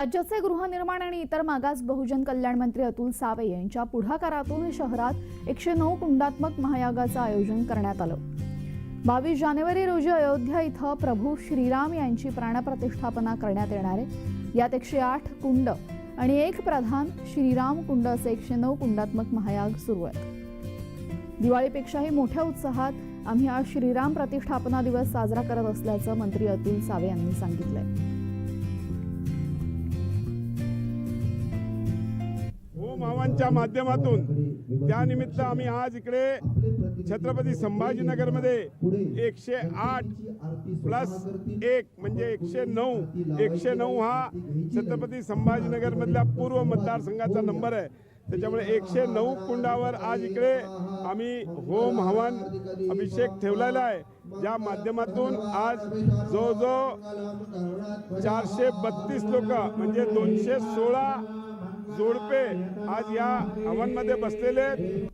राज्याचे गृहनिर्माण आणि इतर मागास बहुजन कल्याण मंत्री अतुल सावे यांच्या पुढाकारातून शहरात एकशे नऊ कुंडात्मक महायागाचं आयोजन करण्यात आलं. बावीस जानेवारी रोजी अयोध्या इथं प्रभू श्रीराम यांची प्राणप्रतिष्ठापना करण्यात येणार. आहे यात एकशे आठ कुंड आणि एक प्रधान श्रीराम कुंड असे एकशे नऊ कुंडात्मक महायाग सुरू आहेत. दिवाळीपेक्षाही मोठ्या उत्साहात आम्ही आज श्रीराम प्रतिष्ठापना दिवस साजरा करत असल्याचं मंत्री अतुल सावे यांनी सांगितलंय. मावांच्या माध्यमातून त्यानिमित्त आम्ही आज इकडे छत्रपती संभाजीनगरमध्ये एकशे आठ प्लस एक म्हणजे एकशे नऊ एकशे नऊ हा छत्रपती संभाजीनगरमधल्या पूर्व मतदारसंघाचा नंबर आहे. त्याच्यामुळे एकशे नऊ कुंडावर आज इकडे आम्ही होम हवन अभिषेक ठेवलेला आहे. ज्या माध्यमातून आज जवळजवळ चारशे बत्तीस लोक म्हणजे दोनशे सोळा जोडपे आज या हवनमध्ये बसलेले आहेत.